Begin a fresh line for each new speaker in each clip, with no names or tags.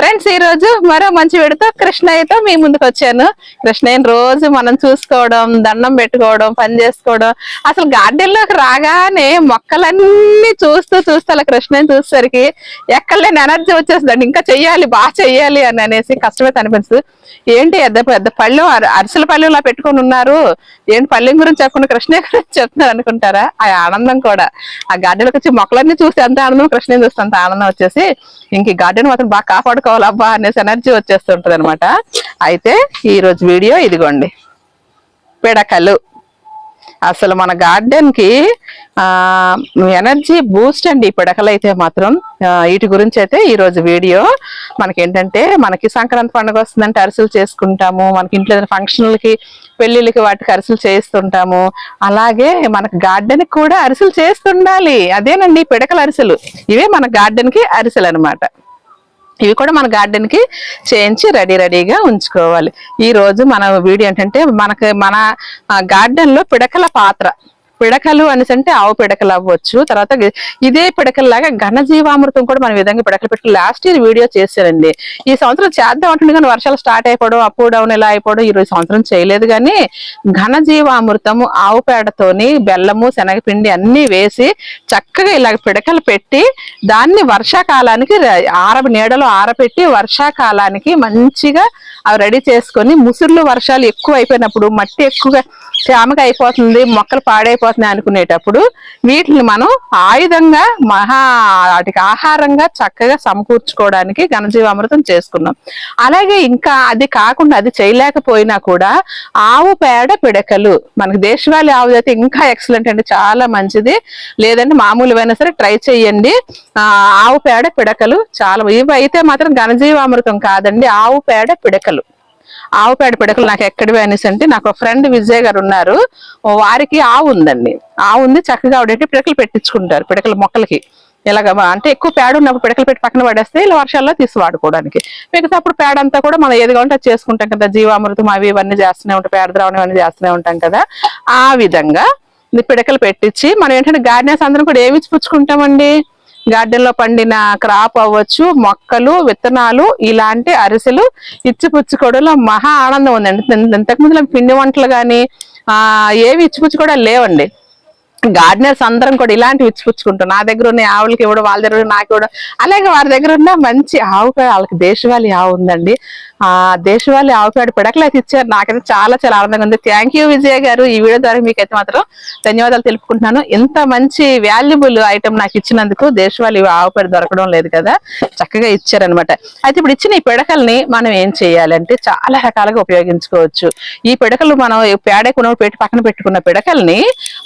Friends ఈ రోజు మరో మంచి వీడితో కృష్ణయ్యతో మీ ముందుకు వచ్చాను. కృష్ణయ్యని రోజు మనం చూసుకోవడం దండం పెట్టుకోవడం పని చేసుకోవడం అసలు గార్డెన్లోకి రాగానే మొక్కలన్నీ చూస్తూ చూస్తూ అలా కృష్ణయ్యని చూసేసరికి ఎక్కడ లేని ఎనర్జీ వచ్చేస్తుందండి. ఇంకా చెయ్యాలి బాగా చెయ్యాలి అని అనేసి కష్టమే అనిపిస్తుంది ఏంటి పెద్ద పెద్ద పళ్ళు అరిసెల పళ్ళులా పెట్టుకొని ఉన్నారు? ఏంటి పళ్ళెం గురించి చెప్పకుండా కృష్ణయ్య గురించి చెప్తున్నారు అనుకుంటారా? ఆ ఆనందం కూడా. ఆ గార్డెన్లోకి వచ్చి మొక్కలన్నీ చూస్తే ఎంత ఆనందం కృష్ణయ్య చూస్తే అంత ఆనందం వచ్చేసి ఇంక ఈ గార్డెన్ మాత్రం బాగా కాపాడుకోవాలబ్బా అనేసి ఎనర్జీ వచ్చేస్తుంటది అనమాట అయితే ఈ రోజు వీడియో ఇదిగోండి. పిడకలు అసలు మన గార్డెన్కి ఎనర్జీ బూస్ట్ అండి. ఈ మాత్రం వీటి గురించి అయితే ఈ రోజు వీడియో. మనకేంటంటే మనకి సంక్రాంతి పండుగ వస్తుందంటే అరిసెలు చేసుకుంటాము. మనకి ఇంట్లో ఏదైనా ఫంక్షన్లకి పెళ్ళిళ్ళకి వాటికి అరిసెలు చేస్తుంటాము అలాగే మనకి గార్డెన్ కూడా అరిసెలు చేస్తుండాలి. అదేనండి పిడకల అరిసెలు. ఇవే మన గార్డెన్కి అరిసెలు అనమాట ఇవి కూడా మన గార్డెన్కి చేయించి రెడీ రెడీగా ఉంచుకోవాలి. ఈ రోజు మన వీడియో ఏంటంటే మనకి మన గార్డెన్లో పిడకల పాత్ర. పిడకలు అనేసి అంటే ఆవు పిడకలు అవ్వచ్చు. తర్వాత ఇదే పిడకల్లాగా ఘనజీవామృతం కూడా మనం విధంగా పిడకలు పెట్టి లాస్ట్ ఇయర్ వీడియో చేశారండి. ఈ సంవత్సరం చేద్దాం అంటుంది కానీ వర్షాలు స్టార్ట్ అయిపోవడం అప్ డౌన్ ఇలా అయిపోవడం ఈ సంవత్సరం చేయలేదు కానీ ఘనజీవామృతము ఆవు పేడతోని బెల్లము శనగపిండి అన్ని వేసి చక్కగా ఇలా పిడకలు పెట్టి దాన్ని వర్షాకాలానికి ఆరబ ఆర నీడలో ఆరబెట్టి వర్షాకాలానికి మంచిగా అవి రెడీ చేసుకొని ముసుర్లు వర్షాలు ఎక్కువ అయిపోయినప్పుడు మట్టి ఎక్కువగా తేమగా అయిపోతుంది మొక్కలు పాడైపోతున్నాయి అనుకునేటప్పుడు వీటిని మనం ఆయుధంగా మహా వాటికి ఆహారంగా చక్కగా సమకూర్చుకోవడానికి ఘనజీవామృతం చేసుకున్నాం. అలాగే ఇంకా అది కాకుండా అది చేయలేకపోయినా కూడా ఆవు పేడ పిడకలు మనకి దేశవాళీ ఆవు అయితే ఇంకా ఎక్సలెంట్ అండి చాలా మంచిది. లేదంటే మామూలువైనా సరే ట్రై చేయండి ఆవు పేడ పిడకలు చాలా ఇవి అయితే మాత్రం ఘనజీవామృతం కాదండి ఆవు పేడ పిడకలు. ఆవు పేడ పిడకలు నాకు ఎక్కడివి అనేసి అంటే నాకు ఒక ఫ్రెండ్ విజయ్ గారు ఉన్నారు. వారికి ఆవు ఉందండి. ఆవు ఉంది చక్కగా ఆవిడేంటి పిడకలు పెట్టించుకుంటారు పిడకలు మొక్కలకి. ఇలాగ అంటే ఎక్కువ పేడ ఉన్నప్పుడు పిడకలు పెట్టి పక్కన పడేస్తే ఇలా వర్షాల్లో తీసి వాడుకోవడానికి. మిగతా అప్పుడు పేడ అంతా కూడా మనం ఏది కావాలంటే అది చేసుకుంటాం కదా. జీవామృతం అవి ఇవన్నీ చేస్తూనే ఉంటాం పేడ ద్రావణం ఇవన్నీ చేస్తూనే ఉంటాం కదా. ఆ విధంగా పిడకలు పెట్టించి మనం ఏంటంటే గార్డెన్స్ అందరం కూడా ఏమి పుచ్చుకుంటామండి? గార్డెన్లో పండిన క్రాప్ అవ్వచ్చు మొక్కలు విత్తనాలు ఇలాంటి అరిసెలు ఇచ్చిపుచ్చుకోవడంలో మహా ఆనందం ఉందండి. ఇంతకుముందు పిండి వంటలు కానీ ఆ ఏవి ఇచ్చిపుచ్చుకోవడం లేవండి. గార్డెనర్స్ అందరం కూడా ఇలాంటివి ఇచ్చిపుచ్చుకుంటాం నా దగ్గర ఉన్న ఆవులకి ఇవ్వడం వాళ్ళ దగ్గర నాకు ఇవ్వడం అలాగే వారి దగ్గర ఉన్న మంచి ఆవు వాళ్ళకి దేశవాళీ ఆవు ఉందండి. ఆ దేశవాళీ ఆవు పేడ పిడకలు అయితే ఇచ్చారు. నాకైతే చాలా చాలా ఆనందంగా ఉంది. థ్యాంక్ యూ విజయ్ గారు. ఈ వీడియో ద్వారా మీకైతే మాత్రం ధన్యవాదాలు తెలుపుకుంటున్నాను. ఇంత మంచి వాల్యుబుల్ ఐటమ్ నాకు ఇచ్చినందుకు దేశవాళీ ఆవు పేడ దొరకడం లేదు కదా. చక్కగా ఇచ్చారనమాట అయితే ఇప్పుడు ఇచ్చిన ఈ పిడకల్ని మనం ఏం చేయాలంటే చాలా రకాలుగా ఉపయోగించుకోవచ్చు. ఈ పిడకలు మనం పేడ కొనుగోలు పెట్టి పక్కన పెట్టుకున్న పిడకల్ని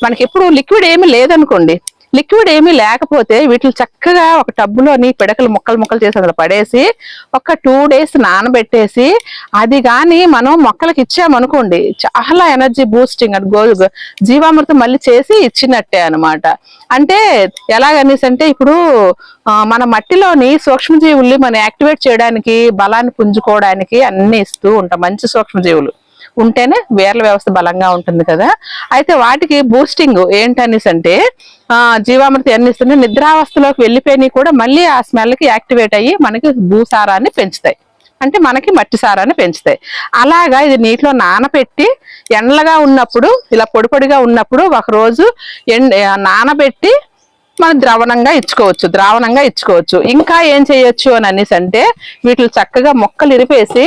మనకి ఎప్పుడు లిక్విడ్ ఏమి లేదనుకోండి లిక్విడ్ ఏమీ లేకపోతే వీటిని చక్కగా ఒక టబ్బులోని పిడకలు ముక్కలు ముక్కలు చేసి అందులో పడేసి ఒక టూ డేస్ నానబెట్టేసి అది కానీ మనం మొక్కలకి ఇచ్చామనుకోండి చాలా ఎనర్జీ బూస్టింగ్ అని గో జీవామృతం మళ్ళీ చేసి ఇచ్చినట్టే అనమాట అంటే ఎలాగనేసి అంటే ఇప్పుడు మన మట్టిలోని సూక్ష్మజీవుల్ని మనం యాక్టివేట్ చేయడానికి బలాన్ని పుంజుకోవడానికి అన్ని ఇస్తూ ఉంటాం. మంచి సూక్ష్మజీవులు. ఉంటేనే వేర్ల వ్యవస్థ బలంగా ఉంటుంది కదా. అయితే వాటికి బూస్టింగ్ ఏంటనేసి అంటే ఆ జీవామృతి అన్ని ఇస్తుంది? నిద్రావస్థలోకి వెళ్ళిపోయినాయి కూడా మళ్ళీ ఆ స్మెల్కి యాక్టివేట్ అయ్యి మనకి భూసారాన్ని పెంచుతాయి. అంటే మనకి మట్టి సారాన్ని పెంచుతాయి. అలాగా ఇది నీటిలో నానబెట్టి ఎండలుగా ఉన్నప్పుడు ఇలా పొడి పొడిగా ఉన్నప్పుడు ఒకరోజు ఎండ నానబెట్టి మనం ద్రవణంగా ఇచ్చుకోవచ్చు ద్రావణంగా ఇచ్చుకోవచ్చు. ఇంకా ఏం చేయొచ్చు అని అనేసి అంటే వీటిని చక్కగా మొక్కలు ఇరిపేసి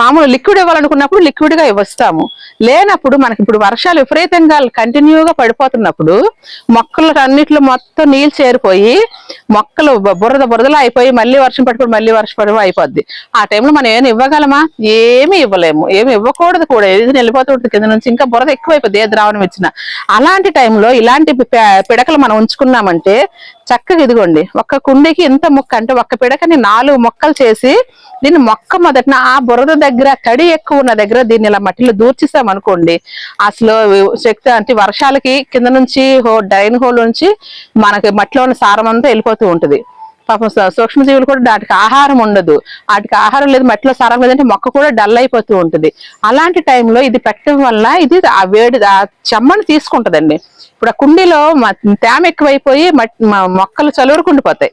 మామూలు లిక్విడ్ ఇవ్వాలనుకున్నప్పుడు లిక్విడ్గా ఇవ్వస్తాము. లేనప్పుడు మనకి ఇప్పుడు వర్షాలు విపరీతంగా కంటిన్యూగా పడిపోతున్నప్పుడు మొక్కలు అన్నిట్లో మొత్తం నీళ్ళు చేరిపోయి మొక్కలు బురద బురదలు అయిపోయి మళ్ళీ వర్షం పడిపోయి మళ్ళీ వర్షం పడి అయిపోద్ది. ఆ టైంలో మనం ఏమైనా ఇవ్వగలమా? ఏమీ ఇవ్వలేము. ఏమి ఇవ్వకూడదు కూడా. ఏది వెళ్ళిపోతుంది కింద నుంచి ఇంకా బురద ఎక్కువైపోద్ది ఏ ద్రావణం ఇచ్చినా. అలాంటి టైంలో ఇలాంటి పిడకలు మనం ఉంచుకున్నామంటే చక్కగా ఇదిగోండి. ఒక్క కుండీకి ఎంత మొక్క? అంటే ఒక్క పిడకని నాలుగు మొక్కలు చేసి దీన్ని మొక్క మొదటిన ఆ బురద దగ్గర తడి ఎక్కువ ఉన్న దగ్గర దీన్ని ఇలా మట్టిలో దూర్చిస్తాం అనుకోండి. అసలు శక్తి అంటే వర్షాలకి కింద నుంచి హో డ్రైన్ హోల్ నుంచి మనకి మట్టిలో ఉన్న సారం అంతా వెళ్ళిపోతూ ఉంటుంది. పాపం సూక్ష్మజీవులు కూడా వాటికి ఆహారం ఉండదు. వాటికి ఆహారం లేదు మట్టిలో సారం లేదంటే మొక్క కూడా డల్ అయిపోతూ ఉంటుంది. అలాంటి టైంలో ఇది పెట్టడం వల్ల ఇది ఆ వేడి ఆ చెమ్మను తీసుకుంటదండి. ఇప్పుడు ఆ కుండీలో మ- తేమ ఎక్కువైపోయి మొక్కలు చలువరుకుండిపోతాయి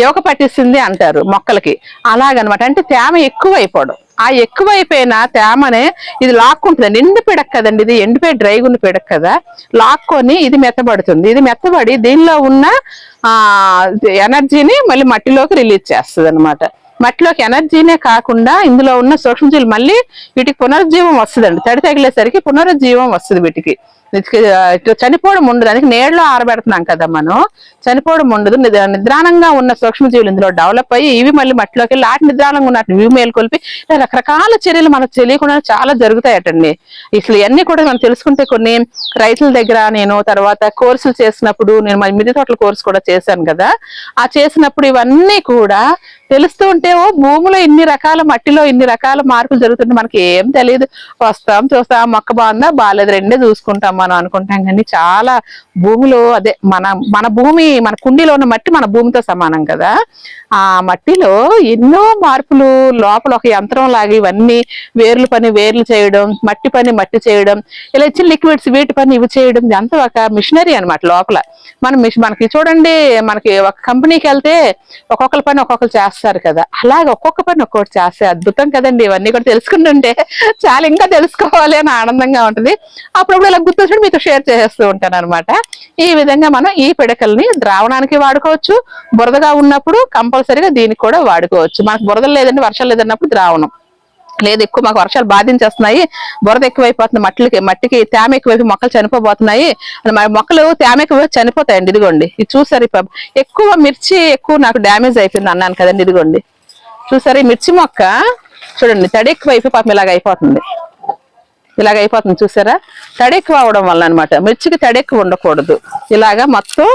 యోగ పట్టిస్తుంది అంటారు మొక్కలకి. అలాగనమాట. అంటే తేమ ఎక్కువ అయిపోవడం ఆ ఎక్కువ తేమనే ఇది లాక్కుంటుంది ఎండు పిడక్ కదండి ఇది. ఎండిపోయి డ్రైగా ఉన్న పిడక్ కదా లాక్కొని ఇది మెత్తబడుతుంది. ఇది మెత్తబడి దీనిలో ఉన్న ఆ ఎనర్జీని మళ్ళీ మట్టిలోకి రిలీజ్ చేస్తుంది అనమాట మట్టిలోకి ఎనర్జీనే కాకుండా ఇందులో ఉన్న సూక్ష్మజీవులు మళ్ళీ వీటికి పునరుజ్జీవం వస్తుందండి. తడి తగిలేసరికి పునరుజ్జీవం వస్తుంది వీటికి. చనిపోవడం ఉండదు. అందుకే నీడలో ఆరబెడుతున్నాం కదా మనం. చనిపోవడం ఉండదు. నిద్రాణంగా ఉన్న సూక్ష్మజీవులు ఇందులో డెవలప్ అయ్యి ఇవి మళ్ళీ మట్టిలోకి వెళ్ళి ఆటి నిద్రాణంగా ఉన్నట్టు ఇవి మేల్కొల్పి రకరకాల చర్యలు మనకు తెలియకుండా చాలా జరుగుతాయటండి. ఇట్లా ఇవన్నీ కూడా మనం తెలుసుకుంటే కొన్ని రైతుల దగ్గర నేను తర్వాత కోర్సులు చేసినప్పుడు నేను మిద్దె తోటల కోర్సు కూడా చేశాను కదా. ఆ చేసినప్పుడు ఇవన్నీ కూడా తెలుస్తూ ఉంటే ఓ భూమిలో ఇన్ని రకాల మట్టిలో ఇన్ని రకాల మార్పులు జరుగుతుంటే మనకి ఏం తెలియదు వస్తాం చూస్తాం మొక్క బాగుందా బాగాలేదు రెండే చూసుకుంటాం మనం అనుకుంటాం. కానీ చాలా భూమిలో అదే మన మన భూమి మన కుండీలో ఉన్న మట్టి మన భూమితో సమానం కదా. ఆ మట్టిలో ఎన్నో మార్పులు లోపల ఒక యంత్రం లాగా ఇవన్నీ వేర్లు పని వేర్లు చేయడం మట్టి పని మట్టి చేయడం ఇలా ఇచ్చిన లిక్విడ్స్ వీటి పని ఇవి చేయడం ఇదంతా ఒక మిషనరీ అనమాట లోపల. మనం మనకి చూడండి మనకి ఒక కంపెనీకి వెళ్తే ఒక్కొక్కరి పని ఒక్కొక్కరు చేస్తారు. కదా. అలాగే ఒక్కొక్క పని ఒక్కొక్కటి చేస్తే అద్భుతం కదండి. ఇవన్నీ కూడా తెలుసుకుంటుంటే చాలా ఇంకా తెలుసుకోవాలి అని ఆనందంగా ఉంటుంది. అప్పుడప్పుడు ఇలా గుర్తొచ్చి మీతో షేర్ చేసేస్తూ ఉంటాను అనమాట ఈ విధంగా మనం ఈ పిడకల్ని ద్రావణానికి వాడుకోవచ్చు. బురదగా ఉన్నప్పుడు కంపల్సరీగా దీనికి కూడా వాడుకోవచ్చు. మనకు బురద లేదండి వర్షాలు లేదన్నప్పుడు ద్రావణం. లేదు ఎక్కువ మాకు వర్షాలు బాధించేస్తున్నాయి. బురద ఎక్కువైపోతుంది మట్టికి మట్టికి తేమ ఎక్కువైపు మొక్కలు చనిపోబోతున్నాయి. మొక్కలు తేమ ఎక్కువ చనిపోతాయండి ఇదిగోండి. ఇది చూసారు ఈ ఎక్కువ మిర్చి ఎక్కువ నాకు డ్యామేజ్ అయిపోయింది అన్నాను కదండి ఇదిగోండి. చూసారు ఈ మిర్చి మొక్క? చూడండి తడి ఎక్కువ అయిపోయి పాపం ఇలాగ అయిపోతుంది. ఇలాగ అయిపోతుంది చూసారా? తడి ఎక్కువ అవడం వల్ల అనమాట మిర్చికి తడి ఎక్కువ ఉండకూడదు. ఇలాగా మొత్తం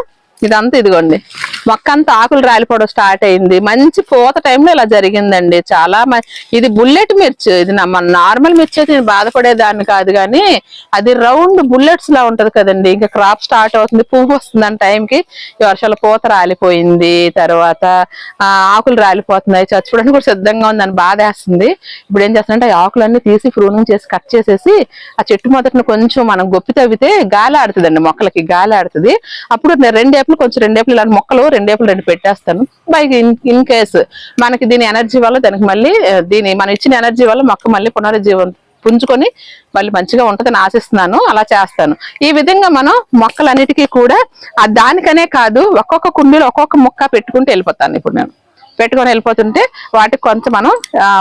ఇదంతా ఇదిగోండి. మొక్క అంతా ఆకులు రాలిపోవడం స్టార్ట్ అయింది. మంచి పూత టైంలో ఇలా జరిగిందండి. చాలా మ- ఇది బుల్లెట్ మిర్చి ఇది మన నార్మల్ మిర్చి అయితే నేను బాధపడేదాన్ని కాదు కానీ అది రౌండ్ బుల్లెట్స్ లా ఉంటది కదండి. ఇంకా క్రాప్ స్టార్ట్ అవుతుంది పువ్వు వస్తుంది అని టైంకి ఈ వర్షాల పూత రాలిపోయింది. తర్వాత ఆకులు రాలిపోతున్నాయి. చచ్చిపోవడానికి కూడా సిద్ధంగా ఉందని బాధ వేస్తుంది. ఇప్పుడు ఏం చేస్తానంటే ఆ ఆకులన్నీ తీసి ప్రూనింగ్ చేసి కట్ చేసేసి ఆ చెట్టు మొదటిని కొంచెం మనం గొప్పి తవ్వితే గాలి ఆడుతుందండి మొక్కలకి గాలి ఆడుతుంది. అప్పుడు నేను రెండేపులు కొంచెం రెండేపులు ఇలాంటి మొక్కలు రెండేపులు రెండు పెట్టేస్తాను. బైక్ ఇన్ కేసు మనకి దీని ఎనర్జీ వల్ల దానికి మళ్ళీ దీని మనం ఇచ్చిన ఎనర్జీ వల్ల మొక్క మళ్ళీ పునరుజ్జీవం పుంజుకొని మళ్ళీ మంచిగా ఉంటుందని ఆశిస్తున్నాను. అలా చేస్తాను. ఈ విధంగా మనం మొక్కలన్నిటికీ కూడా ఆ దానికనే కాదు ఒక్కొక్క కుండీలో ఒక్కొక్క మొక్క పెట్టుకుంటూ వెళ్ళిపోతాను ఇప్పుడు నేను. పెట్టుకొని వెళ్ళిపోతుంటే వాటికి కొంత మనం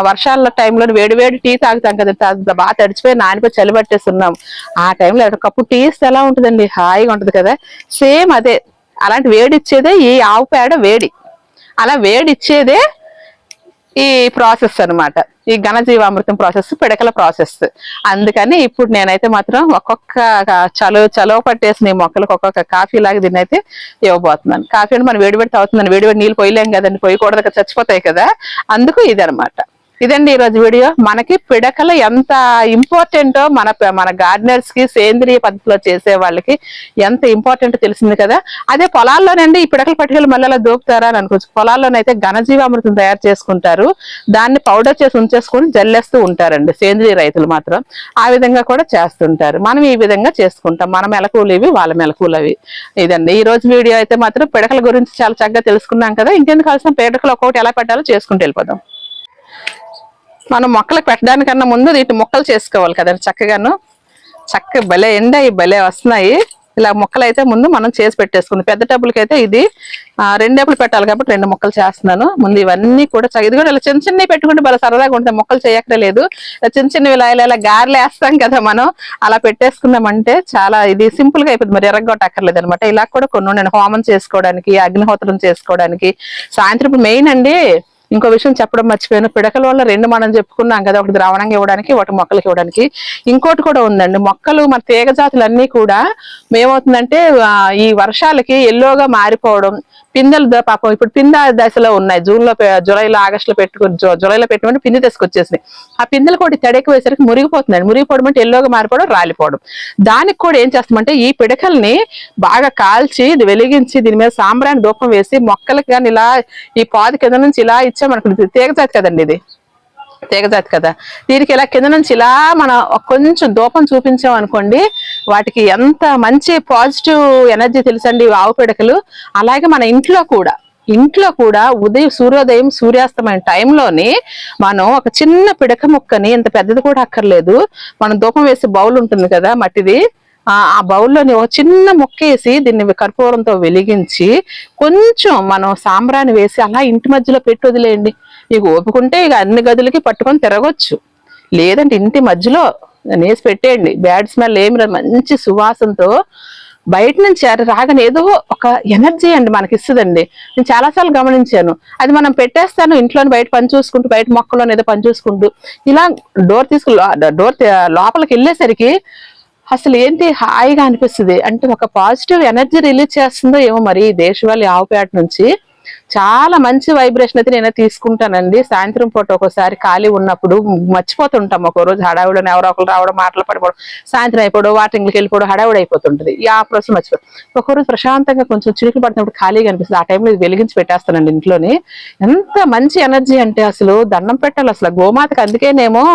వర్షాల టైంలో వేడి వేడి టీ తాగుతాం కదా బాగా తడిచిపోయి నానిపోయి చలి పట్టేస్తున్నాం. ఆ టైంలో ఒక కప్పు టీ ఇస్తే ఎలా ఉంటుందండి? హాయిగా ఉంటుంది కదా. సేమ్ అదే అలాంటి వేడి ఇచ్చేదే ఈ ఆవు పేడ వేడి. అలా వేడి ఇచ్చేదే ఈ ప్రాసెస్ అనమాట ఈ ఘనజీవామృతం ప్రాసెస్ పిడకల ప్రాసెస్. అందుకని ఇప్పుడు నేనైతే మాత్రం ఒక్కొక్క చలో చలో పట్టేసిన ఈ మొక్కలకు ఒక్కొక్క కాఫీ లాగా దీన్ని అయితే ఇవ్వబోతున్నాను. కాఫీ అంటే మనం వేడి వేడి తాగుతుందని వేడి వేడి నీళ్ళు పోయలేం కదండి పోయకూడదు చచ్చిపోతాయి కదా అందుకు ఇది అనమాట ఇదండి ఈ రోజు వీడియో. మనకి పిడకలు ఎంత ఇంపార్టెంటో మన మన గార్డెనర్స్కి సేంద్రియ పద్ధతిలో చేసే వాళ్ళకి ఎంత ఇంపార్టెంట్ తెలిసింది కదా. అదే పొలాల్లోనండి ఈ పిడకలు పట్టుకెళ్ళి మళ్ళీ అలా దూపుతారా అని అనుకోవచ్చు. పొలాల్లోనైతే ఘనజీవామృతం తయారు చేసుకుంటారు. దాన్ని పౌడర్ చేసి ఉంచేసుకొని జల్లేస్తూ ఉంటారండి. సేంద్రియ రైతులు మాత్రం ఆ విధంగా కూడా చేస్తుంటారు. మనం ఈ విధంగా చేసుకుంటాం. మన మెలకువలు ఇవి వాళ్ళ మెలకులు అవి. ఇదండి. ఈ రోజు వీడియో అయితే మాత్రం పిడకల గురించి చాలా చక్కగా తెలుసుకున్నాం కదా. ఇంకెందుకు కావాల్సిన పిడకలు ఒక్కొక్కటి ఎలా పెట్టాలో చేసుకుంటూ వెళ్ళిపోదాం. మనం మొక్కలకు పెట్టడానికన్నా ముందు వీటిని మొక్కలు చేసుకోవాలి కదండి చక్కగాను. చక్క భలే ఎండాయి భలే వస్తున్నాయి. ఇలా మొక్కలు అయితే ముందు మనం చేసి పెట్టేసుకుంది. పెద్ద టబ్బులకి అయితే ఇది ఆ, రెండు టబ్బులు పెట్టాలి కాబట్టి రెండు మొక్కలు చేస్తున్నాను. ముందు ఇవన్నీ కూడా ఇది కూడా ఇలా చిన్న చిన్నవి పెట్టుకుంటే బాగా సరదాగా ఉంటాయి మొక్కలు చేయక్కర్లేదు. ఇలా చిన్న చిన్నవి ఇలా ఇలా గారెలు వేస్తాం కదా మనం. అలా పెట్టేసుకున్నామంటే చాలా ఇది సింపుల్గా అయిపోతుంది. మరి ఎర్రగొట్టక్కర్లేదు అనమాట ఇలా కూడా కొన్ని హోమం చేసుకోవడానికి అగ్నిహోత్రం చేసుకోవడానికి. సాయంత్రం మెయిన్ అండి ఇంకో విషయం చెప్పడం మర్చిపోయాను. పిడకల వల్ల రెండు మనం చెప్పుకున్నాం కదా ఒకటి ద్రావణంగా ఇవ్వడానికి ఒకటి మొక్కలకి ఇవ్వడానికి. ఇంకోటి కూడా ఉందండి. మొక్కలు మన తీగ జాతులన్నీ కూడా ఏమవుతుందంటే ఈ వర్షాలకి ఎల్లోగా మారిపోవడం పిందెలు పాపం ఇప్పుడు పింద దశలో ఉన్నాయి. జూన్లో జూలైలో ఆగస్ట్లో పెట్టుకుని జూలైలో పెట్టుకుంటే పిండి తీసుకొచ్చేసినాయి. ఆ పిందెలు కూడా తెడకి వేసరికి మురిగిపోతున్నాయి. మురిగిపోవడం అంటే ఎల్లోగా మారిపోవడం రాలిపోవడం. దానికి కూడా ఏం చేస్తామంటే ఈ పిడకల్ని బాగా కాల్చి ఇది వెలిగించి దీని మీద సాంబ్రాన్ని దూపం వేసి మొక్కలకి కానీ ఇలా ఈ పాది కింద నుంచి ఇలా ఇచ్చామనుకుంటుంది తీగజాతి కదండి ఇది. తీగజాతి కదా. దీనికి ఇలా కింద నుంచి ఇలా మనం కొంచెం దూపం చూపించాం అనుకోండి వాటికి ఎంత మంచి పాజిటివ్ ఎనర్జీ తెలుసండి ఆవు పిడకలు. అలాగే మన ఇంట్లో కూడా ఇంట్లో కూడా ఉదయం సూర్యోదయం సూర్యాస్తమైన టైంలోని మనం ఒక చిన్న పిడక ముక్కని ఇంత పెద్దది కూడా అక్కర్లేదు మనం దూపం వేసే బౌల్ ఉంటుంది కదా మట్టిది ఆ బౌల్లోని ఒక చిన్న ముక్క వేసి దీన్ని కర్పూరంతో వెలిగించి కొంచెం మనం సాంబ్రాన్ని వేసి అలా ఇంటి మధ్యలో పెట్టి వదిలేయండి. మీకు ఓపుకుంటే ఇక అన్ని గదులకి పట్టుకొని తిరగొచ్చు. లేదంటే ఇంటి మధ్యలో నేసి పెట్టేయండి. బ్యాడ్ స్మెల్ ఏమి రాదు మంచి సువాసనతో బయట నుంచి రాగానే ఏదో ఒక ఎనర్జీ అండి మనకి ఇస్తుందండి నేను చాలాసార్లు గమనించాను. అది మనం పెట్టేస్తాను ఇంట్లోని బయట పని చూసుకుంటూ బయట మొక్కలో ఏదో పని చూసుకుంటూ. ఇలా డోర్ తీసుకు డోర్ లోపలికి వెళ్ళేసరికి అసలు ఏంటి హాయిగా అనిపిస్తుంది? అంటే ఒక పాజిటివ్ ఎనర్జీ రిలీజ్ చేస్తుందో ఏమో మరి దేశవాళి ఆవుపేట నుంచి. చాలా మంచి వైబ్రేషన్ అయితే నేను తీసుకుంటానండి. సాయంత్రం పూట ఒక్కోసారి ఖాళీ ఉన్నప్పుడు మర్చిపోతుంటాం. ఒక రోజు హడావుడని ఎవరో ఒకరు రావడం మాటలు పడిపోవడం సాయంత్రం అయిపోవడం వాటింగ్కి వెళ్ళిపోవడం హడావుడి అయిపోతుంటుంది. ఈ ఆ రోజు మర్చిపోయి ఒకరోజు ప్రశాంతంగా కొంచెం చిరుకులు పడుతున్నప్పుడు ఖాళీగా అనిపిస్తుంది. ఆ టైంలో ఇది వెలిగించి పెట్టేస్తానండి ఇంట్లోని. ఎంత మంచి ఎనర్జీ అంటే అసలు దండం పెట్టాలి అసలు. గోమాతకి అందుకేనేమో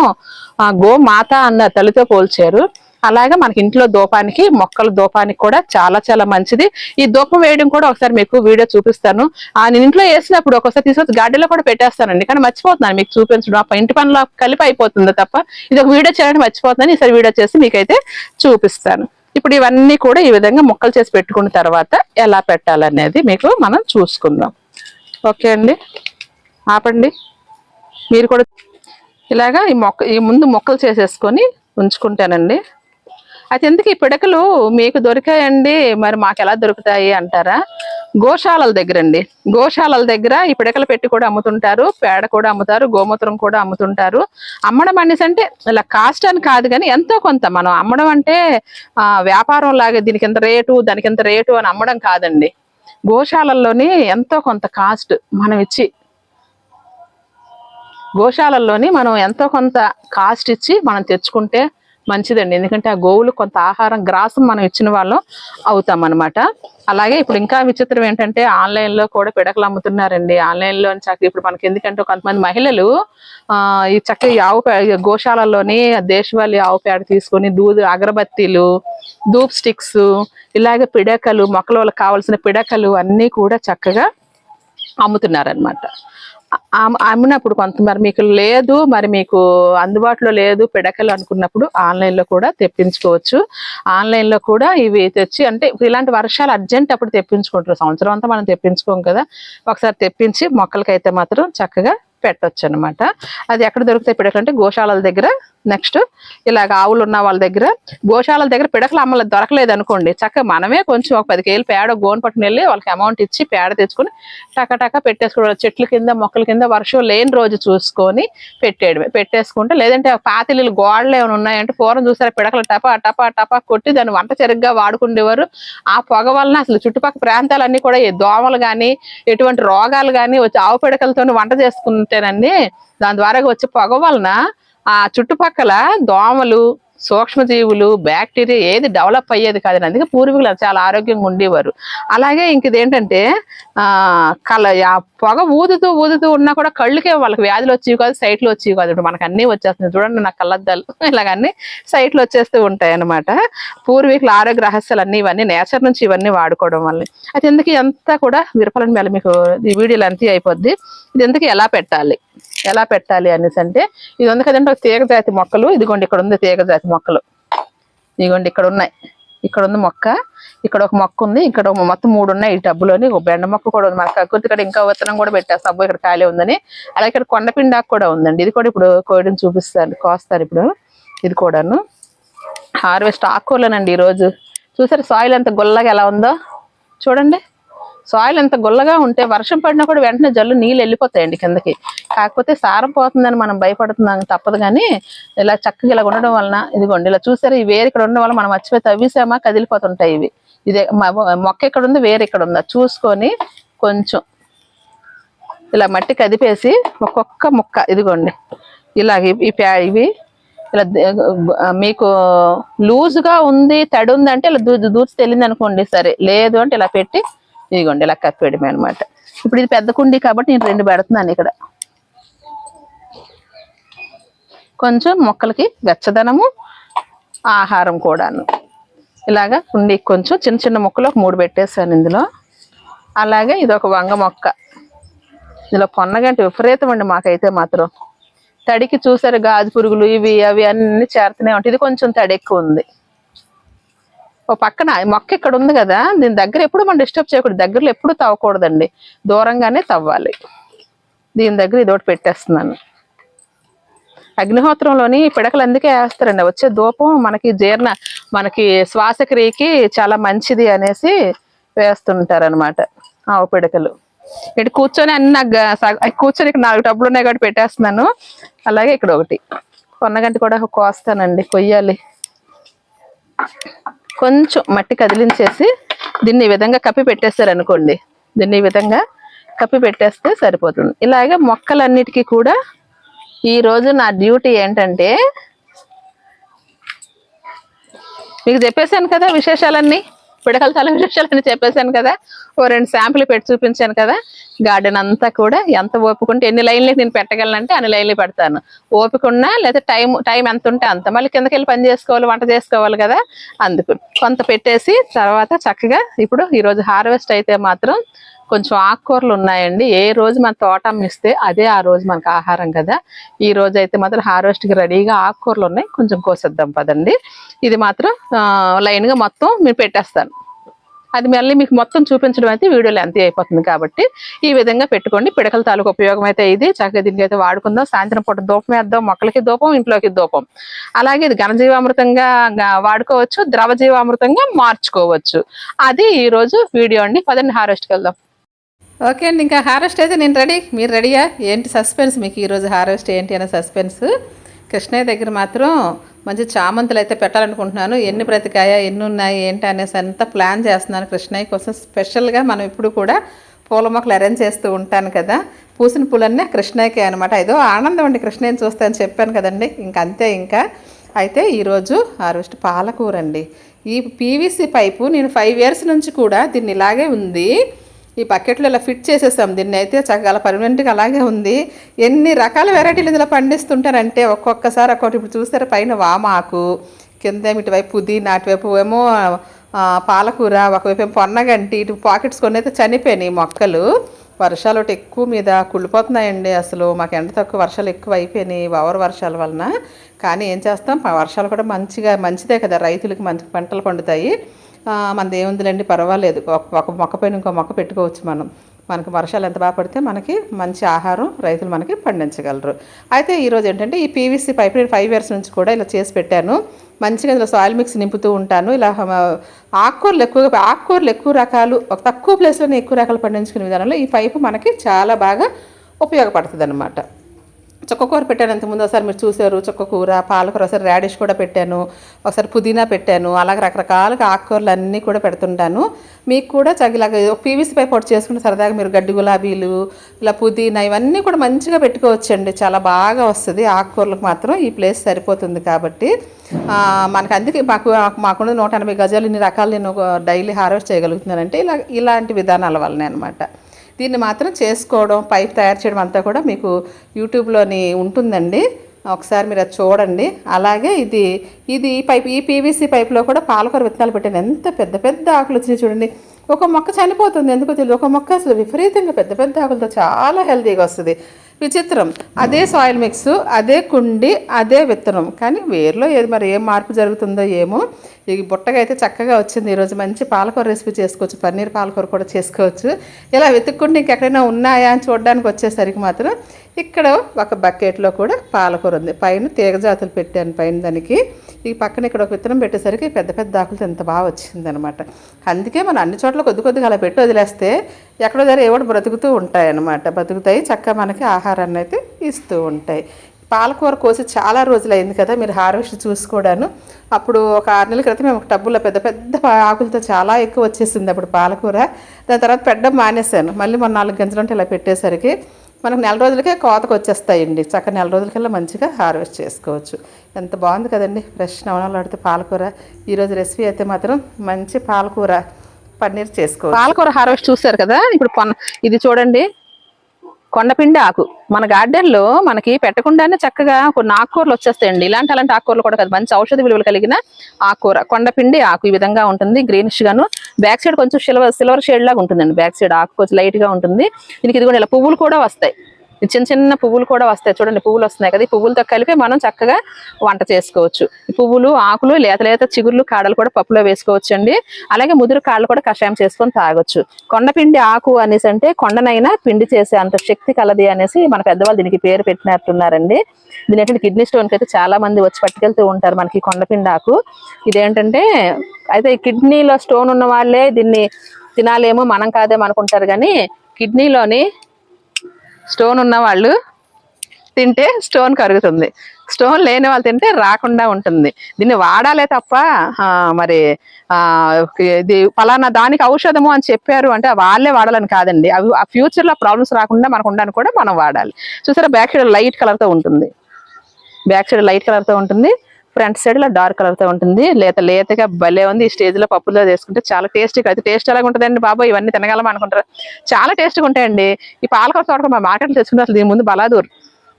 ఆ గోమాత అన్న తల్లితో పోల్చారు. అలాగే మనకి ఇంట్లో దూపానికి మొక్కల దూపానికి కూడా చాలా చాలా మంచిది. ఈ దూపం వేయడం కూడా ఒకసారి మీకు వీడియో చూపిస్తాను. ఆ నేను ఇంట్లో వేసినప్పుడు ఒకసారి తీసుకొచ్చి గార్డెన్లో కూడా పెట్టేస్తానండి. కానీ మర్చిపోతున్నాను మీకు చూపించడం. ఆ ఇంటి పనిలో కలిపి అయిపోతుంది తప్ప ఇది ఒక వీడియో చేయడానికి మర్చిపోతున్నాను. ఈసారి వీడియో చేసి మీకైతే చూపిస్తాను. ఇప్పుడు ఇవన్నీ కూడా ఈ విధంగా మొక్కలు చేసి పెట్టుకున్న తర్వాత ఎలా పెట్టాలనేది మీకు మనం చూసుకుందాం. ఓకే అండి. ఆపండి. మీరు కూడా ఇలాగా ఈ మొక్క ఈ ముందు మొక్కలు చేసేసుకొని ఉంచుకుంటానండి. అయితే ఎందుకు ఈ పిడకలు మీకు దొరికాయండి? మరి మాకు ఎలా దొరుకుతాయి అంటారా? గోశాలల దగ్గర అండి గోశాలల దగ్గర ఈ పిడకలు పెట్టి కూడా అమ్ముతుంటారు. పేడ కూడా అమ్ముతారు. గోమూత్రం కూడా అమ్ముతుంటారు. అమ్మడం అనేసి అంటే ఇలా కాస్ట్ అని కాదు కానీ ఎంతో కొంత. మనం అమ్మడం అంటే వ్యాపారం లాగా దీనికి ఎంత రేటు దానికి ఎంత రేటు అని అమ్మడం కాదండి. గోశాలల్లోని ఎంతో కొంత కాస్ట్ మనం ఇచ్చి గోశాలల్లోని మనం ఎంతో కొంత కాస్ట్ ఇచ్చి మనం తెచ్చుకుంటే మంచిదండి. ఎందుకంటే ఆ గోవులు కొంత ఆహారం గ్రాసం మనం ఇచ్చిన వాళ్ళం అవుతాం అనమాట అలాగే ఇప్పుడు ఇంకా విచిత్రం ఏంటంటే ఆన్లైన్లో కూడా పిడకలు అమ్ముతున్నారండి. ఆన్లైన్లో చక్క ఇప్పుడు మనకి ఎందుకంటే కొంతమంది మహిళలు ఆ ఈ చక్క ఆవు గోశాలలోని దేశవాళీ ఆవు పేడ తీసుకొని దూదు అగరబత్తీలు ధూప్ స్టిక్స్ ఇలాగే పిడకలు మొక్కల కావాల్సిన పిడకలు అన్నీ కూడా చక్కగా అమ్ముతున్నారనమాట అమ్మినప్పుడు కొంత మరి మీకు లేదు మరి మీకు అందుబాటులో లేదు పిడకలు అనుకున్నప్పుడు ఆన్లైన్లో కూడా తెప్పించుకోవచ్చు. ఆన్లైన్లో కూడా ఇవి తెచ్చి అంటే ఇలాంటి వర్షాలు అర్జెంట్ అప్పుడు తెప్పించుకుంటారు. సంవత్సరం అంతా మనం తెప్పించుకోం కదా. ఒకసారి తెప్పించి మొక్కలకైతే మాత్రం చక్కగా పెట్టొచ్చు అనమాట అది ఎక్కడ దొరుకుతాయి పిడకంటే గోశాలల దగ్గర. నెక్స్ట్ ఇలాగ ఆవులు ఉన్న వాళ్ళ దగ్గర. గోశాలల దగ్గర పిడకలు అమ్మలు దొరకలేదు అనుకోండి చక్కగా మనమే కొంచెం ఒక పది కేలు పేడ గోన్ పట్టుకుని వెళ్ళి వాళ్ళకి అమౌంట్ ఇచ్చి పేడ తెచ్చుకొని టక టక పెట్టేసుకోవడం చెట్ల కింద మొక్కల కింద వర్షం లేని రోజు చూసుకొని పెట్టేయడమే. పెట్టేసుకుంటే లేదంటే ఆ గోడలు ఏమైనా ఉన్నాయంటే పూర్వం చూసారా పిడకలు టపా టపా టపా కొట్టి దాన్ని వంట చెరుగ్గా వాడుకుండేవారు. ఆ పొగ వలన అసలు చుట్టుపక్కల ప్రాంతాలన్నీ కూడా ఈ దోమలు కానీ ఎటువంటి రోగాలు కానీ వచ్చి ఆవు పిడకలతో వంట చేసుకుంటేనండి దాని ద్వారా వచ్చే పొగ వలన ఆ చుట్టుపక్కల దోమలు సూక్ష్మజీవులు బ్యాక్టీరియా ఏది డెవలప్ అయ్యేది కాదు. అందుకే పూర్వీకులు చాలా ఆరోగ్యంగా ఉండేవారు. అలాగే ఇంక ఇదేంటంటే ఆ కల పొగ ఊదుతూ ఊదుతూ ఉన్నా కూడా కళ్ళుకే వాళ్ళకి వ్యాధులు వచ్చేవి కాదు సైట్లు వచ్చేవి కాదు. ఇప్పుడు మనకు అన్నీ వచ్చేస్తున్నాయి. చూడండి నా కళ్ళద్దాలు. ఇలాగన్నీ సైట్లు వచ్చేస్తూ ఉంటాయి అన్నమాట పూర్వీకుల ఆరోగ్య రహస్యాలు అన్ని ఇవన్నీ నేచర్ నుంచి ఇవన్నీ వాడుకోవడం వల్ల అయితే ఎందుకు ఇదంతా కూడా విరపలని మేళ మీకు ఈ వీడియోలు అంతే అయిపోద్ది. ఇది ఎందుకు ఎలా పెట్టాలి? ఎలా పెట్టాలి అనేసి అంటే ఇది ఉంది కదండి ఒక తీగ జాతి మొక్కలు. ఇదిగోండి ఇక్కడ ఉంది తీగ జాతి మొక్కలు. ఇదిగోండి ఇక్కడ ఉన్నాయి. ఇక్కడ ఉంది మొక్క. ఇక్కడ ఒక మొక్క ఉంది. ఇక్కడ ఒక మొత్తం మూడు ఉన్నాయి ఈ టబ్బులోని. ఒక బెండ మొక్క కూడా ఉంది. మనకు కక్కుర్తి ఇక్కడ ఇంకా విత్తనం కూడా పెట్టేస్తాం. అబ్బో ఇక్కడ ఖాళీ ఉందని. అలాగే ఇక్కడ కొండపిండాకు కూడా ఉందండి. ఇది కూడా ఇప్పుడు కోయడం చూపిస్తారు కోస్తారు ఇప్పుడు. ఇది కూడాను. హార్వెస్ట్ ఆకుకూరలేనండి ఈరోజు. చూసారు సాయిల్ ఎంత గుల్లగా ఎలా ఉందో? చూడండి. సాయిల్ ఎంత గుల్లగా ఉంటే వర్షం పడినా కూడా వెంటనే జల్లు నీళ్ళు వెళ్ళిపోతాయండి కిందకి. కాకపోతే సారం పోతుందని మనం భయపడుతున్నాం తప్పదు కానీ ఇలా చక్కగా ఇలా ఉండడం వలన ఇదిగోండి ఇలా చూసారా? ఈ వేరు ఇక్కడ ఉండడం వల్ల మనం మర్చిపోయి తవ్వేసామా? కదిలిపోతుంటాయి ఇవి. ఇదే మొక్క ఎక్కడ ఉంది? వేరు ఇక్కడ ఉందా. చూసుకొని కొంచెం ఇలా మట్టి కదిపేసి ఒక్కొక్క ముక్క ఇదిగోండి ఇలాగ ఇవి- ఈ ప్యా ఇవి ఇలా మీకు లూజ్గా ఉంది తడి ఉంది అంటే ఇలా దూ దూచి తెలియదు అనుకోండి సరే లేదు అంటే ఇలా పెట్టి ఇదిగోండి ఇలా కప్పేయడమే అనమాట ఇప్పుడు ఇది పెద్ద కుండీ కాబట్టి నేను రెండు పెడుతున్నాను ఇక్కడ. కొంచెం మొక్కలకి వెచ్చదనము ఆహారం కూడాను. ఇలాగా కుండీకి కొంచెం చిన్న చిన్న మొక్కలు ఒక మూడు పెట్టేసాను ఇందులో. అలాగే ఇది ఒక వంగ మొక్క. ఇందులో పొన్నగంటి విపరీతం అండి మాకైతే మాత్రం. తడికి చూసారు గాజు పురుగులు ఇవి అవి అన్ని చేరుతూనే ఉంటాయి. ఇది కొంచెం తడి ఎక్కువ ఉంది. ఓ పక్కన మొక్క ఇక్కడ ఉంది కదా దీని దగ్గర ఎప్పుడు మనం డిస్టర్బ్ చేయకూడదు. దగ్గరలో ఎప్పుడు తవ్వకూడదండి. దూరంగానే తవ్వాలి. దీని దగ్గర ఇది ఒకటి పెట్టేస్తున్నాను. అగ్నిహోత్రంలోని పిడకలు అందుకే వేస్తారండి. వచ్చే ధూపం మనకి జీర్ణ మనకి శ్వాసక్రియకి చాలా మంచిది అనేసి వేస్తుంటారనమాట ఆవు పిడకలు. ఇటు కూర్చొని అన్ని నాకు కూర్చొని ఇక్కడ నాలుగు టబ్బులు ఉన్నాయి కాబట్టి పెట్టేస్తున్నాను. అలాగే ఇక్కడ ఒకటి. కొన్నగంటి కూడా కోస్తానండి కొయ్యాలి. కొంచెం మట్టి కదిలించేసి దీన్ని ఈ విధంగా కప్పి పెట్టేస్తారు అనుకోండి దీన్ని ఈ విధంగా కప్పి పెట్టేస్తే సరిపోతుంది. ఇలాగే మొక్కలన్నిటికీ కూడా ఈ రోజు నా డ్యూటీ ఏంటంటే మీకు చెప్పేశాను కదా విశేషాలన్నీ? పిడకల తల విశేషాలని చెప్పేశాను కదా. ఓ రెండు శాంపుల్ పెట్టి చూపించాను కదా. గార్డెన్ అంతా కూడా ఎంత ఓపుకుంటే ఎన్ని లైన్లు నేను పెట్టగలనంటే అన్ని లైన్లు పెడతాను. ఓపిక లేదా టైం టైం ఎంత ఉంటే అంత. మళ్ళీ కిందకి వెళ్ళి పని చేసుకోవాలి వంట చేసుకోవాలి కదా. అందుకు కొంత పెట్టేసి తర్వాత చక్కగా ఇప్పుడు ఈరోజు హార్వెస్ట్ అయితే మాత్రం కొంచెం ఆకుకూరలు ఉన్నాయండి. ఏ రోజు మన తోట అమ్మిస్తే అదే ఆ రోజు మనకు ఆహారం కదా. ఈ రోజు అయితే మాత్రం హార్వెస్ట్కి కి రెడీగా ఆకుకూరలు ఉన్నాయి. కొంచెం కోసేద్దాం పదండి. ఇది మాత్రం లైన్గా మొత్తం మీరు పెట్టేస్తాను. అది మళ్ళీ మీకు మొత్తం చూపించడం అయితే వీడియోలో ఎంత అయిపోతుంది కాబట్టి ఈ విధంగా పెట్టుకోండి. పిడకల తాలూకు ఉపయోగం అయితే ఇది. చక్కగా దీనికి అయితే వాడుకుందాం. సాయంత్రం పూట దూపం వేద్దాం. మొక్కలకి దూపం ఇంట్లోకి దూపం అలాగే ఇది ఘనజీవామృతంగా వాడుకోవచ్చు. ద్రవ జీవామృతంగా మార్చుకోవచ్చు. అది ఈరోజు వీడియో అండి. పదండి హార్వెస్ట్కి వెళ్దాం. ఓకే అండి ఇంకా హారెస్ట్ అయితే నేను రెడీ. మీరు రెడీయా? ఏంటి సస్పెన్స్? మీకు ఈరోజు హారెస్ట్ ఏంటి అనే సస్పెన్స్. కృష్ణయ్య దగ్గర మాత్రం మంచి చామంతులు అయితే పెట్టాలనుకుంటున్నాను. ఎన్ని బ్రతికాయ ఎన్ని ఉన్నాయి ఏంటి అనేసి అంతా ప్లాన్ చేస్తున్నాను కృష్ణయ్య కోసం. స్పెషల్గా మనం ఇప్పుడు కూడా పూల మొక్కలు అరేంజ్ చేస్తూ ఉంటాను కదా. పూసిన పూలన్నీ కృష్ణయ్యకే అనమాట ఏదో ఆనందం అండి కృష్ణయ్యని చూస్తాను చెప్పాను కదండి. ఇంకా అంతే ఇంకా. అయితే ఈరోజు హార్వెస్ట్ పాలకూర అండి ఈ పీవీసీ పైపు నేను ఫైవ్ ఇయర్స్ నుంచి కూడా దీన్ని ఇలాగే ఉంది. ఈ బకెట్లో ఇలా ఫిట్ చేసేసాం. దీన్ని అయితే చక్కగా పర్మనెంట్గా అలాగే ఉంది. ఎన్ని రకాల వెరైటీలు ఇందులో పండిస్తుంటారంటే ఒక్కొక్కసారి ఒక్కొక్కటి. ఇప్పుడు చూస్తారా పైన వామాకు కింద ఇటువైపు పుదీనా అటువైపు ఏమో పాలకూర ఒకవైపు ఏమో పొన్నగంటి ఇటు పాకెట్స్ కొన్ని అయితే చనిపోయినాయి మొక్కలు. వర్షాలు ఒకటి ఎక్కువ మీద కుళ్ళిపోతున్నాయండి అసలు. మాకు ఎండ తక్కువ వర్షాలు ఎక్కువ అయిపోయినాయి ఓవర్ వర్షాల వలన. కానీ ఏం చేస్తాం వర్షాలు కూడా మంచిగా మంచిదే కదా. రైతులకి మంచి పంటలు పండుతాయి. మన మనది ఏముందిలేండి పర్వాలేదు. ఒక- మొక్క పైన ఇంకో మొక్క పెట్టుకోవచ్చు మనం. మనకు వర్షాలు ఎంత బాగా పడితే మనకి మంచి ఆహారం రైతులు మనకి పండించగలరు. అయితే ఈరోజు ఏంటంటే ఈ పీవీసీ పైప్ నేను ఫైవ్ ఇయర్స్ నుంచి కూడా ఇలా చేసి పెట్టాను. మంచిగా ఇందులో సాయిల్ మిక్స్ నింపుతూ ఉంటాను. ఇలా ఆకుకూరలు ఎక్కువగా ఆకుకూరలు ఎక్కువ రకాలు ఒక తక్కువ ప్లేస్లోనే ఎక్కువ రకాలు పండించుకునే విధానంలో ఈ పైపు మనకి చాలా బాగా ఉపయోగపడుతుంది అనమాట చుక్కకూర పెట్టాను ఇంతకుముందు ఒకసారి మీరు చూసారు చుక్కకూర పాలకూర ఒకసారి రాడిష్ కూడా పెట్టాను. ఒకసారి పుదీనా పెట్టాను. అలాగే రకరకాలుగా ఆకుకూరలు అన్నీ కూడా పెడుతుంటాను. మీకు కూడా చగిలాగా ఒక పీవీసీ పైప్ ఒకటి చేసుకుంటే సరదాగా మీరు గడ్డి గులాబీలు ఇలా పుదీనా ఇవన్నీ కూడా మంచిగా పెట్టుకోవచ్చండి. చాలా బాగా వస్తుంది. ఆకుకూరలకు మాత్రం ఈ ప్లేస్ సరిపోతుంది కాబట్టి. మనకు అందుకే మాకు మాకున్న నూట ఎనభై గజాలు ఇన్ని రకాలు నేను డైలీ హార్వెస్ట్ చేయగలుగుతున్నానంటే ఇలా ఇలాంటి విధానాల వల్లనే అనమాట దీన్ని మాత్రం చేసుకోవడం పైప్ తయారు చేయడం అంతా కూడా మీకు యూట్యూబ్లోని ఉంటుందండి. ఒకసారి మీరు అది చూడండి. అలాగే ఇది ఇది ఈ పైప్ ఈ పీవీసీ పైప్లో కూడా పాలకూర విత్తనాలు పెట్టాను ఎంత పెద్ద పెద్ద ఆకులు వచ్చినాయి చూడండి. ఒక మొక్క చనిపోతుంది. ఎందుకో తెలియదు. ఒక మొక్క అసలు విపరీతంగా పెద్ద పెద్ద ఆకులతో చాలా హెల్తీగా వస్తుంది. విచిత్రం. అదే సాయిల్ మిక్స్ అదే కుండి అదే విత్తనం. కానీ వేరులో ఏది మరి ఏం మార్పు జరుగుతుందో ఏమో. ఈ బుట్టగా అయితే చక్కగా వచ్చింది. ఈరోజు మంచి పాలకూర రెసిపీ చేసుకోవచ్చు. పన్నీర్ పాలకూర కూడా చేసుకోవచ్చు. ఇలా వెతుక్కుంటే ఇంకెక్కడైనా ఉన్నాయా అని చూడడానికి వచ్చేసరికి మాత్రం ఇక్కడ ఒక బకెట్లో కూడా పాలకూర ఉంది. పైన తీగజాతులు పెట్టాను పైన దానికి. ఈ పక్కన ఇక్కడ ఒక విత్తనం పెట్టేసరికి పెద్ద పెద్ద ఆకులతో ఎంత బాగా వచ్చిందనమాట. అందుకే మనం అన్ని చోట్ల కొద్ది కొద్దిగా అలా పెట్టి వదిలేస్తే ఎక్కడో దగ్గర ఏవో బ్రతుకుతూ ఉంటాయి అనమాట బతుకుతాయి చక్కగా మనకి ఆహారాన్ని అయితే ఇస్తూ ఉంటాయి. పాలకూర కోసి చాలా రోజులైంది కదా మీరు హార్వెస్ట్ చూసుకోవడాను. అప్పుడు ఒక ఆరు నెలల క్రితం మేము ఒక టబ్బులో పెద్ద పెద్ద ఆకులతో చాలా ఎక్కువ వచ్చేసింది అప్పుడు పాలకూర. దాని తర్వాత పెట్టడం మానేశాను. మళ్ళీ మొన్న నాలుగు గంటలు ఉంటే ఇలా పెట్టేసరికి మనకు నెల రోజులకే కోతకు వచ్చేస్తాయండి. చక్క నెల రోజులకల్లా మంచిగా హార్వెస్ట్ చేసుకోవచ్చు. ఎంత బాగుంది కదండి. ఫ్రెష్ నవనలాడితే పాలకూర. ఈరోజు రెసిపీ అయితే మాత్రం మంచి పాలకూర పన్నీర్ చేసుకోవచ్చు. పాలకూర హార్వెస్ట్ చూసారు కదా? ఇప్పుడు ఇది చూడండి. కొండపిండి ఆకు. మన గార్డెన్లో మనకి పెట్టకుండానే చక్కగా కొన్ని ఆకుకూరలు వచ్చేస్తాయండి. ఇలాంటి అలాంటి ఆకుకూరలు కూడా కాదు. మంచి ఔషధ విలువలు కలిగిన ఆకుకూర. కొండపిండి ఆకు ఈ విధంగా ఉంటుంది. గ్రీనిష్ గాను. బ్యాక్ సైడ్ కొంచెం సిల్వర్ సిల్వర్ షేడ్ లాగా ఉంటుందండి. బ్యాక్ సైడ్ ఆకు కొంచెం లైట్గా ఉంటుంది. దీనికి ఇది కూడా ఇలా పువ్వులు కూడా వస్తాయి. చిన్న చిన్న పువ్వులు కూడా వస్తాయి. చూడండి పువ్వులు వస్తున్నాయి కదా. ఈ పువ్వులతో కలిపి మనం చక్కగా వంట చేసుకోవచ్చు. ఈ పువ్వులు ఆకులు లేత లేత చిగుర్లు కాడలు కూడా పప్పులో వేసుకోవచ్చు అండి అలాగే ముదురు కాళ్ళు కూడా కషాయం చేసుకొని తాగొచ్చు. కొండపిండి ఆకు అనేసి అంటే కొండనైనా పిండి చేసే అంత శక్తి కలది అనేసి మన పెద్దవాళ్ళు దీనికి పేరు పెట్టినట్టున్నారండి. దీని ఏంటంటే కిడ్నీ స్టోన్కి అయితే చాలా మంది వచ్చి పట్టుకెళ్తూ ఉంటారు మనకి కొండపిండి ఆకు. ఇదేంటంటే అయితే ఈ కిడ్నీలో స్టోన్ ఉన్న వాళ్ళే దీన్ని తినాలేమో మనం కాదేమో అనుకుంటారు కానీ కిడ్నీలోని స్టోన్ ఉన్న వాళ్ళు తింటే స్టోన్ కరుగుతుంది. స్టోన్ లేని వాళ్ళు తింటే రాకుండా ఉంటుంది. దీన్ని వాడాలే తప్ప మరి ఇది ఫలానా దానికి ఔషధము అని చెప్పారు అంటే వాళ్ళే వాడాలని కాదండి. అవి ఆ ఫ్యూచర్లో ప్రాబ్లమ్స్ రాకుండా మనకు ఉండడానికి కూడా మనం వాడాలి. చూసారా బ్యాక్ సైడ్ లైట్ కలర్తో ఉంటుంది. బ్యాక్ సైడ్ లైట్ కలర్తో ఉంటుంది. ఫ్రంట్ సైడ్లో డార్క్ కలర్తో ఉంటుంది. లేత లేతగా భలే ఉంది. ఈ స్టేజ్లో పప్పులో చేసుకుంటే చాలా టేస్టీగా అయితే టేస్ట్ ఎలాగ ఉంటుందండి బాబు? ఇవన్నీ తినగలం అనుకుంటారు. చాలా టేస్ట్గా ఉంటాయండి. ఈ పాలకూర తోటకూర మా మార్కెట్లో తెచ్చుకుంటే అసలు దీని ముందు బలాదూర్.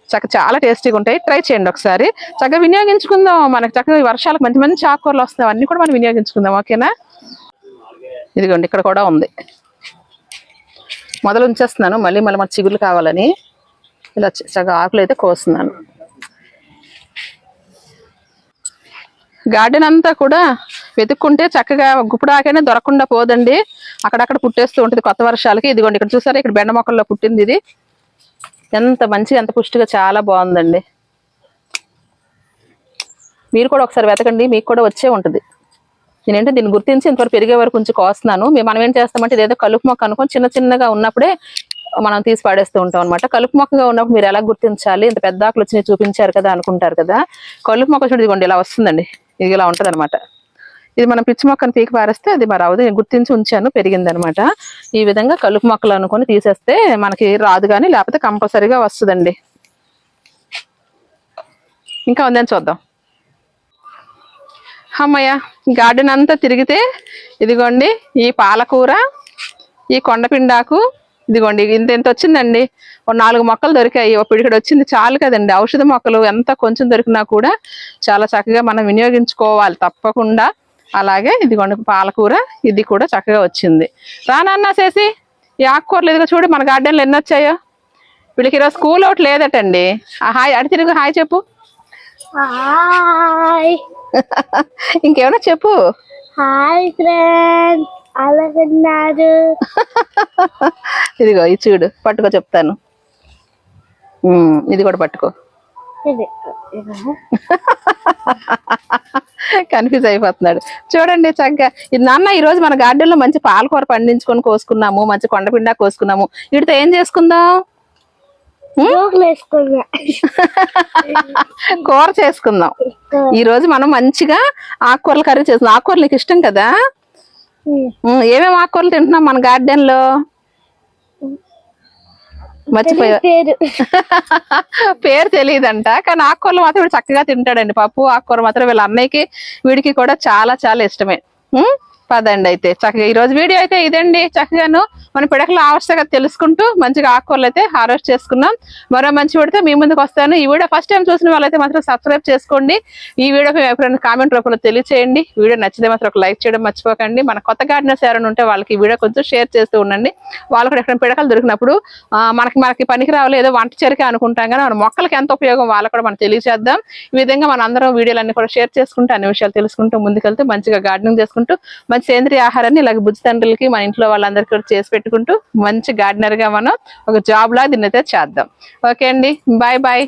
చక్క చాలా టేస్టీగా ఉంటాయి. ట్రై చేయండి ఒకసారి. చక్కగా వినియోగించుకుందాం. మనకి చక్కగా వర్షాలకు మంచి మంచి ఆకుకూరలు వస్తాయి. అన్ని కూడా మనం వినియోగించుకుందాం. ఓకేనా? ఇదిగోండి ఇక్కడ కూడా ఉంది. మొదలు ఉంచేస్తున్నాను. మళ్ళీ మళ్ళీ మన చిగులు కావాలని. ఇలా చక్కగా ఆకులు అయితే కోస్తున్నాను. గార్డెన్ అంతా కూడా వెతుక్కుంటే చక్కగా గుప్పుడు దొరకకుండా పోదండి. అక్కడక్కడ పుట్టేస్తూ ఉంటుంది కొత్త వర్షాలకి. ఇదిగోండి ఇక్కడ చూసారా? ఇక్కడ బెండ మొక్కల్లో పుట్టింది ఇది. ఎంత మంచిగా ఎంత పుష్టిగా చాలా బాగుందండి. మీరు కూడా ఒకసారి వెతకండి మీకు కూడా వచ్చే ఉంటుంది. నేనంటే దీన్ని గుర్తించి ఇంతవరకు పెరిగే వరకు ఉంచి కోస్తున్నాను. మేము మనం ఏం చేస్తామంటే ఇదేదో కలుపు మొక్క అనుకొని చిన్న చిన్నగా ఉన్నప్పుడే మనం తీసి పాడేస్తూ ఉంటాం అనమాట కలుపు మొక్కగా ఉన్నప్పుడు మీరు ఎలా గుర్తించాలి? ఇంత పెద్ద ఆకులు వచ్చినాయి చూపించారు కదా అనుకుంటారు కదా. కలుపు మొక్క చూడండి ఇదిగోండి ఇలా వస్తుందండి. ఇది ఇలా ఉంటది ఇది మనం పిచ్చి మొక్కను పీకి పారేస్తే అది మరి అవదు గుర్తించి ఉంచాను పెరిగింది అనమాట ఈ విధంగా కలుపు మొక్కలు అనుకొని తీసేస్తే మనకి రాదు కానీ లేకపోతే కంపల్సరీగా వస్తుందండి. ఇంకా ఉందని చూద్దాం. అమ్మయ్య గార్డెన్ అంతా తిరిగితే ఇదిగోండి ఈ పాలకూర ఈ కొండపిండాకు ఇదిగోండి ఇంత ఇంత వచ్చిందండి ఓ నాలుగు మొక్కలు దొరికాయి. ఒక పిడికడు వచ్చింది చాలు కదండి. ఔషధ మొక్కలు ఎంత కొంచెం దొరికినా కూడా చాలా చక్కగా మనం వినియోగించుకోవాలి తప్పకుండా. అలాగే ఇదిగోండి పాలకూర ఇది కూడా చక్కగా వచ్చింది. రానన్నా చేసి ఈ ఆకుకూరలు ఇదిగో చూడు మన గార్డెన్లో ఎన్ని వచ్చాయో. వీళ్ళకి ఈరోజు స్కూల్ ఒకటి లేదటండి. ఆ హాయ్ అడి తిరుగు హాయ్ చెప్పు.
హాయ్.
ఇంకేమైనా చెప్పు.
Hi friends. అలాగన్నారు
ఇదిగో ఇది చూడు పట్టుకో చెప్తాను. ఇది కూడా పట్టుకో. కన్ఫ్యూజ్ అయిపోతున్నాడు. చూడండి చక్కగా ఇది నాన్న ఈ రోజు మన గార్డెన్లో మంచి పాలకూర పండించుకొని కోసుకున్నాము మంచి కొండపిండా కోసుకున్నాము. వీటితో ఏం చేసుకుందాం? కూర చేసుకుందాం. ఈ రోజు మనం మంచిగా ఆకుకూరలు కర్రీ చేసుకుందాం ఆకుకూరలు నీకు ఇష్టం కదా? ఏమేమి ఆకుకూరలు తింటున్నాం మన గార్డెన్లో? మర్చిపోయా.
పేరు.
తెలియదంట కానీ ఆకుకూరలు మాత్రం చక్కగా తింటాడండి. పప్పు ఆకుకూర మాత్రం వీళ్ళ అన్నయ్యకి వీడికి కూడా చాలా చాలా ఇష్టమే? పదండి అయితే. చక్కగా ఈ రోజు వీడియో అయితే ఇదండి. చక్కగాను మన పిడకల ఆవశ్యకత తెలుసుకుంటూ మంచిగా ఆకుకూరలు అయితే హార్వెస్ట్ చేసుకున్నాం మరో మంచి వీడితే మీ ముందుకు వస్తాను. ఈ వీడియో ఫస్ట్ టైం చూసిన వాళ్ళైతే మాత్రం సబ్స్క్రైబ్ చేసుకోండి. ఈ వీడియోకి ఎప్పుడైనా కామెంట్ రూపంలో తెలియచేయండి. వీడియో నచ్చితే మాత్రం ఒక లైక్ చేయడం మర్చిపోకండి. మన కొత్త గార్డెనర్స్ ఎవరైనా ఉంటే వాళ్ళకి ఈ వీడియో కొంచెం షేర్ చేస్తూ ఉండండి. వాళ్ళు కూడా ఎక్కడైనా పిడకలు దొరికినప్పుడు మనకి మనకి పనికి రావాలి ఏదో వంట చెరికే అనుకుంటాం కానీ మన మొక్కలకి ఎంత ఉపయోగం వాళ్ళకి కూడా మనం తెలియజేద్దాం. ఈ విధంగా మన అందరం వీడియోలన్నీ కూడా షేర్ చేసుకుంటూ అన్ని విషయాలు తెలుసుకుంటూ ముందుకెళ్తూ మంచిగా గార్డెనింగ్ చేసుకుంటూ మంచి సేంద్రియ ఆహారాన్ని ఇలాగ బుజ్జి తండ్రులకి మన ఇంట్లో వాళ్ళందరికీ కూడా చేసి పెట్టుకుంటూ మంచి గార్డెనర్గా మనం ఒక జాబ్ లాగా దీన్నైతే చేద్దాం. ఓకే అండి. Bye bye